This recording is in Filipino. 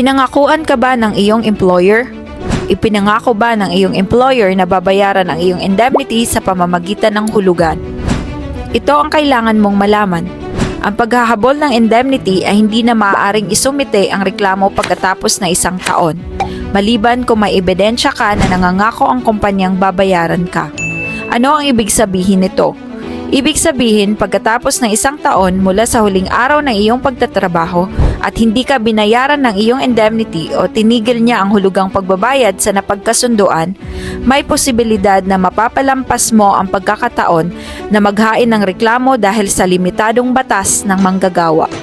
Pinangakuan ka ba ng iyong employer? Ipinangako ba ng iyong employer na babayaran ang iyong indemnity sa pamamagitan ng hulugan? Ito ang kailangan mong malaman. Ang paghahabol ng indemnity ay hindi na maaaring isumite ang reklamo pagkatapos na isang taon, maliban kung may ebidensya ka na nangangako ang kumpanyang babayaran ka. Ano ang ibig sabihin nito? Ibig sabihin, pagkatapos ng isang taon mula sa huling araw ng iyong pagtatrabaho at hindi ka binayaran ng iyong indemnity o tinigil niya ang hulugang pagbabayad sa napagkasunduan, may posibilidad na mapapalampas mo ang pagkakataon na maghain ng reklamo dahil sa limitadong batas ng manggagawa.